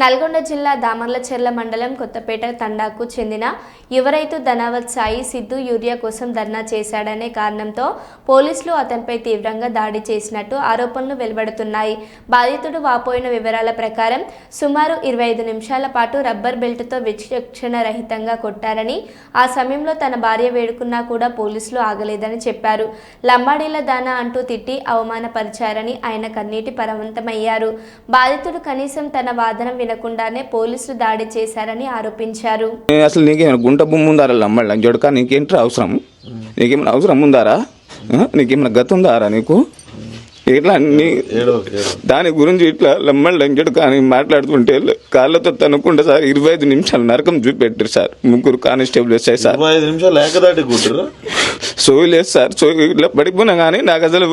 నల్గొండ జిల్లా దామర్లచెర్ల మండలం కొత్తపేట తండాకు చెందిన యువ రైతు ధనావత్ సాయి సిద్ధు యూరియా కోసం ధర్నా చేశాడనే కారణంతో పోలీసులు అతనిపై తీవ్రంగా దాడి చేసినట్టు ఆరోపణలు వెలువడుతున్నాయి. బాధితుడు వాపోయిన వివరాల ప్రకారం సుమారు ఇరవై ఐదు నిమిషాల పాటు రబ్బర్ బెల్ట్తో విచక్షణ రహితంగా కొట్టారని ఆ సమయంలో తన భార్య వేడుకున్నా కూడా పోలీసులు ఆగలేదని చెప్పారు. లంబాడీల దానా అంటూ తిట్టి అవమానపరిచారని ఆయన కన్నీటి పరవంతమయ్యారు. బాధితుడు కనీసం తన వాదన వినకుండానే పోలీసులు దాడి చేశారని ఆరోపించారు. అసలు నీకేమైనా గుంట భూమి ఉందారా లమ్మళ్ళ? జడక నీకేంట్రా అవసరం? నీకేమైనా అవసరం ఉందారా? నీకేమైనా గత ఉందారా నీకు? ఇట్లా నీ దాని గురించి ఇట్లా లమ్మళ్ళ జడక అని మాట్లాడుతుంటే కాళ్ళతో తనుకుంటే సార్ ఇరవై ఐదు నిమిషాలు నరకం చూపెట్టారు సార్. ముగ్గురు కానిస్టేబుల్ వచ్చాయి సార్. ఇరవై ఐదు నిమిషాలు సోయి లేదు సార్. సోయి ఇట్లా పడిపోయినా కానీ నాకు అసలు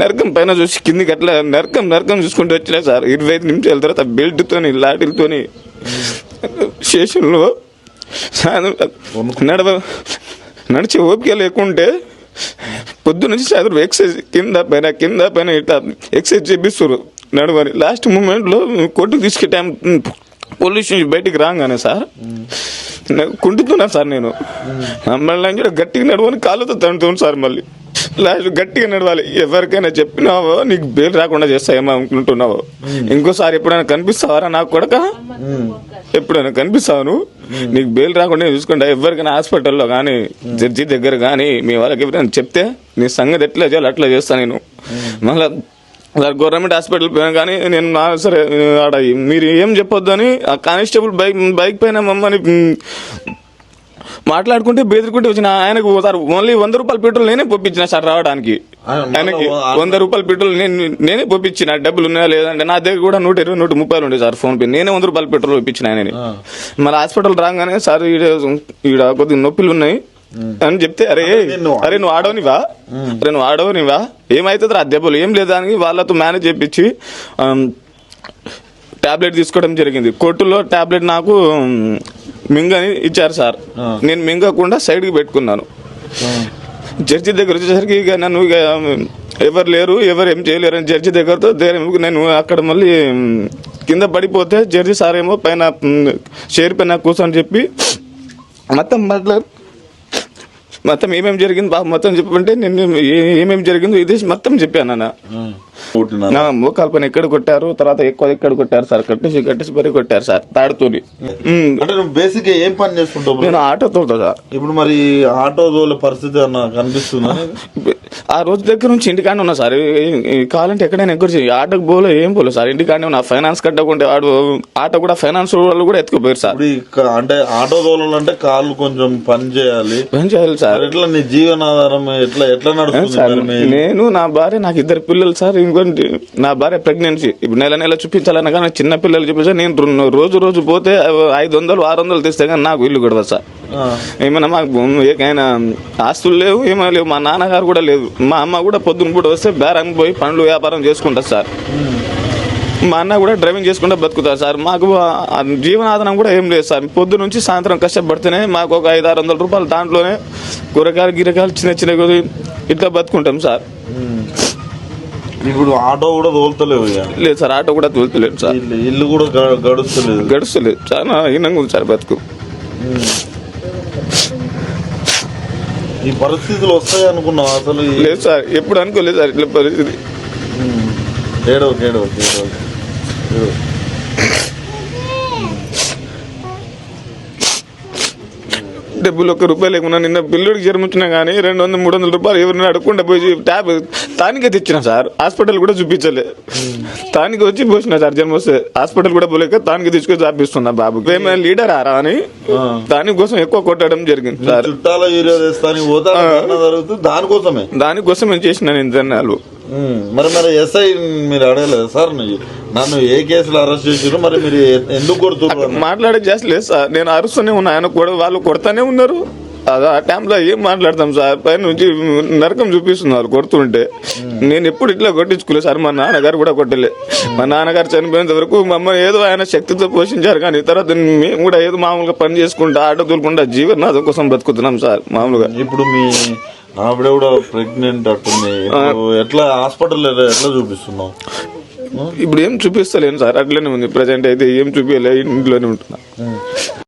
నరకం పైన చూసి కిందికి అట్లా నరకం నరకం చూసుకుంటూ వచ్చినా సార్. ఇరవై ఐదు నిమిషాల తర్వాత బెల్ట్తోని లాటిలతోని స్టేషన్లో నడవ నడిచి ఓపిక లేకుంటే పొద్దు నుంచి సాయంత్రం ఎక్సైజ్ కింద పైన కింద పైన ఇట్లా ఎక్సైజ్ చేపిస్తారు నడవని లాస్ట్ మూమెంట్లో కొట్టుకు తీసుకే టైం పోలీస్ నుంచి బయటికి రాగానే సార్ నాకు కుంటుతున్నా సార్ నేను. మళ్ళీ కూడా గట్టిగా నడవని కాళ్ళతో తండుతాను సార్ మళ్ళీ. లాస్ట్ గట్టిగా నడవాలి. ఎవరికైనా చెప్పినావో నీకు బెయిల్ రాకుండా చేస్తాయేమో అనుకుంటున్నావో. ఇంకోసారి ఎప్పుడైనా కనిపిస్తావారా నాకు కొడక? ఎప్పుడైనా కనిపిస్తాను నీకు బెయిల్ రాకుండా చూసుకుంటా. ఎవరికైనా హాస్పిటల్లో కానీ జడ్జి దగ్గర కానీ మీ వాళ్ళకి ఎవరైనా చెప్తే నీ సంగతి ఎట్లా చేయాలి అట్లా చేస్తాను నేను. మళ్ళీ గవర్నమెంట్ హాస్పిటల్ పోయినా కానీ నేను నా సరే ఆడ మీరు ఏం చెప్పొద్దు అని ఆ కానిస్టేబుల్ బైక్ బైక్ పైన మమ్మల్ని మాట్లాడుకుంటే బెదిరుకుంటే వచ్చిన ఆయనకు సార్ ఓన్లీ వంద రూపాయల పెట్రోల్ నేనే పంపించిన సార్ రావడానికి. ఆయనకి వంద రూపాయల పెట్రోల్ నేను నేనే పంపించిన డబ్బులు ఉన్నాయా లేదంటే నా దగ్గర కూడా నూట ఇరవై నూట ముప్పై ఉండే సార్ ఫోన్ పే. నేనే వంద రూపాయల పెట్రోల్ పంపించిన ఆయనని. మరి హాస్పిటల్ రాగానే సార్ ఈడ ఈడ కొద్దిగా నొప్పులు ఉన్నాయి అని చెప్తే అరే అరే నువ్వు ఆడవనివా అరే నువ్వు ఆడవనివా ఏమైతుంది రా దెబ్బలు ఏం లేదా? అని వాళ్ళతో మేనేజ్ చేపించి టాబ్లెట్ తీసుకోవడం జరిగింది. కోర్టులో టాబ్లెట్ నాకు మింగని ఇచ్చారు సార్. నేను మింగకుండా సైడ్కి పెట్టుకున్నాను. జడ్జి దగ్గర వచ్చేసరికి ఇక నన్ను ఇక ఎవరు లేరు ఎవరు ఏం చేయలేరు అని జడ్జి దగ్గరతో నేను అక్కడ మళ్ళీ కింద పడిపోతే జడ్జి సార్ ఏమో పైన ఉమ్, చైర్ పైన కూర్చొని చెప్పి మొత్తం మాట్లాడు మొత్తం ఏమేమి జరిగింది? బాబు మొత్తం చెప్పంటే నేను ఏమేమి జరిగిందో ఇది మొత్తం చెప్పాను అన్న మోకాల పైన ఎక్కడ కొట్టారు? తర్వాత ఎక్కువ ఎక్కడ కొట్టారు సార్? కట్టేసి కట్టేసి మరీ కొట్టారు సార్ తాడుతోని. అంటే నువ్వు బేసిక్గా ఏం పని చేసుకుంటావు? నేను ఆటో తోలుతా సార్. ఇప్పుడు మరి ఆటో దోల పరిస్థితి అన్న కనిపిస్తుందా ఆ రోజు దగ్గర నుంచి ఇంటికానే ఉన్నా సార్. కావాలంటే ఎక్కడైనా ఎక్కడ ఆటోకి పోలే ఏం పోలేదు సార్? ఇంటికానే ఉన్నా ఫైనాన్స్ కట్టకుంటే వాడు ఆటో కూడా ఫైనాన్స్ వాళ్ళు కూడా ఎత్తుకుపోయారు సార్. అంటే ఆటో దోలాలంటే కాళ్ళు కొంచెం పని చేయాలి. ఏం చేయాలి సార్. ఎట్లా నీ జీవనాధారం ఎట్లా ఎట్లా నడుస్తుంది నేను నా భార్య నాకు ఇద్దరు పిల్లలు సార్. ఇంకోటి నా భార్య ప్రెగ్నెన్సీ ఇప్పుడు నెల నెల చూపించాలన్నా కానీ చిన్న పిల్లలు చూపించా నేను రోజు రోజు పోతే ఐదు వందలు ఆరు వందలు తెస్తే కానీ నాకు ఇల్లు గొడవ సార్. ఏమైనా మాకు ఏమైనా ఆస్తులు లేవు ఏమైనా లేవు. మా నాన్నగారు కూడా లేదు. మా అమ్మ కూడా పొద్దున పూట వస్తే బేరం పోయి పండ్లు వ్యాపారం చేసుకుంటారు సార్. మా అన్న కూడా డ్రైవింగ్ చేసుకుంటూ బతుకుతారు సార్. మాకు జీవనాధారం కూడా ఏం లేదు సార్. పొద్దు నుంచి సాయంత్రం కష్టపడితేనే మాకు ఒక ఐదు ఆరు వందల రూపాయలు దాంట్లోనే కూరగాయలు గిరకాయలు చిన్న చిన్న కొద్ది ఇట్లా బతుకుంటాం సార్. ఇప్పుడు ఆటో కూడా తోలుతలేవు లేదు సార్ ఆటో కూడా తోలుతలేదు సార్. ఇల్లు ఇల్లు కూడా గడుస్తలేదు. గడుస్తలేదు చాలా హీనంగా ఉంది సార్ బతుకు. ఈ పరిస్థితులు వస్తాయి అనుకున్నావు అసలు లేదు సార్ ఎప్పుడు అనుకోలేదు సార్ ఇట్లా పరిస్థితి. ఏడవ ఏడవ ఏడవ డబ్బులు ఒక్క రూపాయలు లేకున్నా నిన్న పిల్లుడికి జ్వరం వచ్చినా కానీ రెండు వందలు మూడు వందల రూపాయలు ఎవరిని అడగకుండా పోయి ట్యాబ్ తానికే తెచ్చిన సార్. హాస్పిటల్ కూడా చూపించలే. తానికి వచ్చి పోసిన సార్ జ్వరం వస్తే. హాస్పిటల్ కూడా పోలేక తానికి తీసుకొని చాపిస్తున్నా బాబు. ఏమైనా లీడర్ ఆరా అని దానికోసం ఎక్కువ కొట్టడం జరిగింది సార్. చుట్టాల జరుగుతుంది దానికోసమే? దానికోసం నేను చేసిన నేను ఉమ్, మరి మరి ఎస్ఐ మీరు అడగలేదు? సార్ నన్ను ఏ కేసులో అరెస్ట్ చేసారు మరి మీరు ఎందుకు కొడుతున్నారు? మాట్లాడే చేసి లేదు సార్. నేను అరుస్తూనే ఉన్నా. ఆయన కూడా వాళ్ళు కొడతానే ఉన్నారు. అది ఆ టైంలో ఏం మాట్లాడతాం సార్? పైన నుంచి నరకం చూపిస్తున్నారు కొడుతుంటే. నేను ఎప్పుడు ఇట్లా కొట్టించుకోలేదు సార్. మా నాన్నగారు కూడా కొట్టలే. మా నాన్నగారు చనిపోయేంత వరకు మమ్మల్ని ఏదో ఆయన శక్తితో పోషించారు కానీ తర్వాత మేము కూడా ఏదో మామూలుగా పని చేసుకుంటా ఆటో తోలుకుంటా జీవనాథం కోసం బతుకుతున్నాం సార్ మామూలుగా. ఇప్పుడు మీ ఆవిడ కూడా ప్రెగ్నెంట్ అట్టుంది ఎట్లా హాస్పిటల్ ఎట్లా చూపిస్తున్నావు? ఇప్పుడు ఏం చూపిస్తలేను సార్. అట్లనే ఉంది. ప్రజెంట్ అయితే ఏం చూపించలే ఇంట్లోనే ఉంటున్నా.